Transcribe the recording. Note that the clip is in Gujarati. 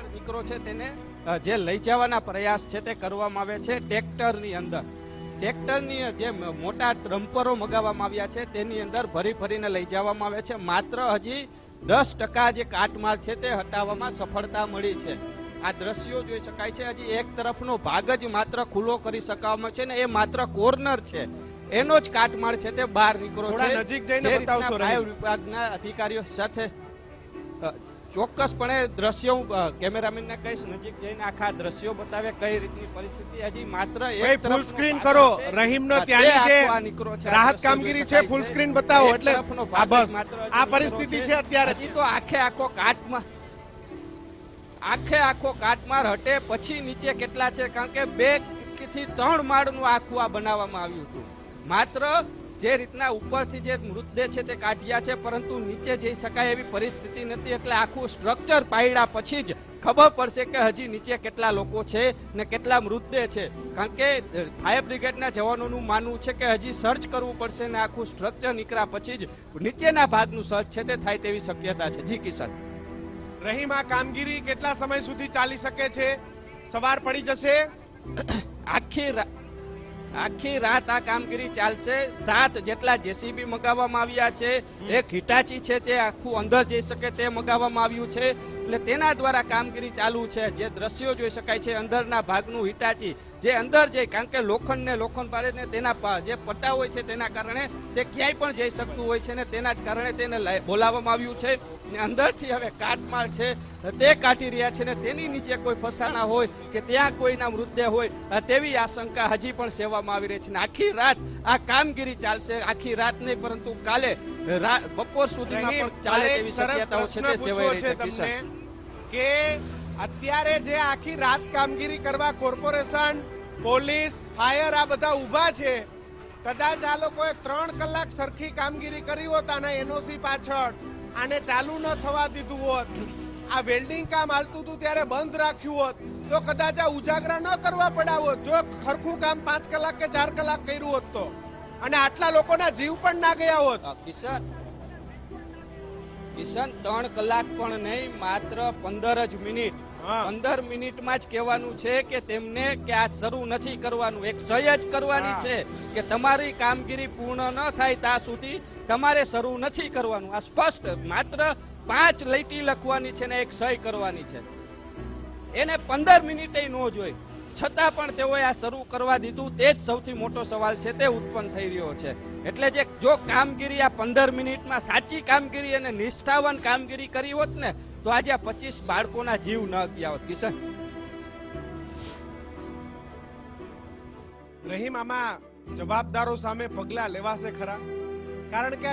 બાળ દીકરો છે તેને જે લઈ જવાના પ્રયાસ છે તે કરવામાં આવે છે ટ્રેક્ટરની અંદર. ટ્રેક્ટરની જે મોટા ડમ્પરો મગાવવામાં આવ્યા છે તેની અંદર ભરી ભરીને લઈ જવામાં આવે છે. માત્ર હજી દસ ટકા જે કાટમાળ છે તે હટાવવામાં સફળતા મળી છે. આ દ્રશ્યો જોઈ શકાય છે. હજી એક તરફનો ભાગ જ માત્ર ખુલ્લો કરી શકાવામાં છે ને એ માત્ર કોર્નર છે. એનો જ કાટમાળ છે તે બહાર નીકળો છે. નજીક જઈને બતાવશો. વિભાગના અધિકારીઓ સાથે ચોક્કસપણે દ્રશ્યો હું, કેમેરામેનને કહીશ નજીક જઈને આખા દ્રશ્યો બતાવે કઈ રીતની પરિસ્થિતિ હજી માત્ર એક ફૂલ સ્ક્રીન કરો. રહીમનો ત્યાંની જે રાહત કામગીરી છે ફૂલ સ્ક્રીન બતાવો એટલે આ બસ. આ પરિસ્થિતિ છે. છે અત્યારે. હજી તો આખે આખો કાટમાં આખે આખો કાટમાર હટે પછી નીચે કેટલા છે? કારણ કે બેથી ત્રણ માળનું આખું આ બનાવવામાં આવ્યું હતું. માત્ર જે રીતના ઉપરથી જે મૃતદેહ છે તે કાઢ્યા છે પરંતુ નીચે જઈ શકાય એવી પરિસ્થિતિ નથી એટલે આખું સ્ટ્રક્ચર પાડ્યા પછી જ ખબર પડશે કે હજી નીચે કેટલા લોકો છે ને કેટલા મૃતદેહ છે. કારણ કે ફાયર બ્રિગેડના જવાનોનું માનવું છે કે હજી સર્ચ કરવું પડશે ને આખું સ્ટ્રક્ચર નીકળ્યા પછી જ નીચેના ભાગનું સર્ચ છે તે થાય તેવી શક્યતા છે. જી કિશન. રહીમ આ કામગીરી કેટલા સમય સુધી ચાલી શકે છે? સવાર પડી જશે? આખી આખી રાત આ કામગીરી ચાલશે. સાત જેટલા જેસીબી મગાવવામાં આવ્યા છે. એક હિટાચી છે તે આખું અંદર જઈ શકે તે મગાવવામાં આવ્યું છે. એટલે તેના દ્વારા કામગીરી ચાલુ છે. જે દ્રશ્યો જોઈ શકાય છે, અંદરના ભાગનું હિટાચી. જે અંદર જઈ કારણ કે લોખંડ ને લોખંડ પાડે ને તેના જે પટ્ટા હોય છે તેના કારણે તે ક્યાંય પણ જઈ શકતું હોય છે ને તેના જ કારણે તેને બોલાવવામાં આવ્યું છે. ને અંદરથી હવે કાટમાળ છે. તે કાઢી રહ્યા છે ને તેની નીચે કોઈ ફસાણા હોય કે ત્યાં કોઈના મૃતદેહ હોય તેવી આશંકા હજી પણ સેવામાં આવી રહી છે. ને આખી રાત આ કામગીરી ચાલશે. આખી રાત નહીં, પરંતુ કાલે બપોર સુધીમાં પણ ચાલે તેવી શક્યતાઓ છે તે સેવાઈ રહી છે છે કિશન. કે અત્યારે જે આખી રાત કામગીરી કરવા કોર્પોરેશન પોલીસ ફાયર આ બધા ઊભા છે કદાચ આ લોકોએ ત્રણ કલાક સરખી કામગીરી કરી હોત આના એનઓસી પાછળ આને ચાલુ ન થવા દીધું હોત આ વેલ્ડિંગ કામ હાલતું હતું ત્યારે બંધ રાખ્યું હોત તો કદાચ આ ઉજાગરા ન કરવા પડ્યા હોત જો ખરખું કામ પાંચ કલાક કે ચાર કલાક કર્યું હોત તો અને આટલા લોકોના જીવ પણ ના ગયા હોત. કિશન? કિશન ત્રણ કલાક પણ નહીં માત્ર પંદર જ મિનિટ. પંદર મિનિટમાં જ કહેવાનું છે કે તેમને કે આ શરૂ નથી કરવાનું એક સહી જ કરવાની છે કે તમારી કામગીરી પૂર્ણ ન થાય ત્યાં સુધી તમારે શરૂ નથી કરવાનું. આ સ્પષ્ટ માત્ર પાંચ લઈટી લખવાની છે ને એક સહી કરવાની છે. એને પંદર મિનિટે ન જોઈ. છતાં પણ તેઓએ આ શરૂ કરવા દીધું તે જ સૌથી મોટો સવાલ છે, તે ઉત્પન્ન થઈ રહ્યો છે. એટલે જે જો કામગીરી આ પંદર મિનિટમાં સાચી કામગીરી અને નિષ્ઠાવાન કામગીરી કરી હોત ને, તો આજે આ પચીસ બાળકોના જીવ ન ગયા હોત. કિશન? રહીમ, આમાં જવાબદારો સામે પગલા લેવાશે ખરા? કારણ કે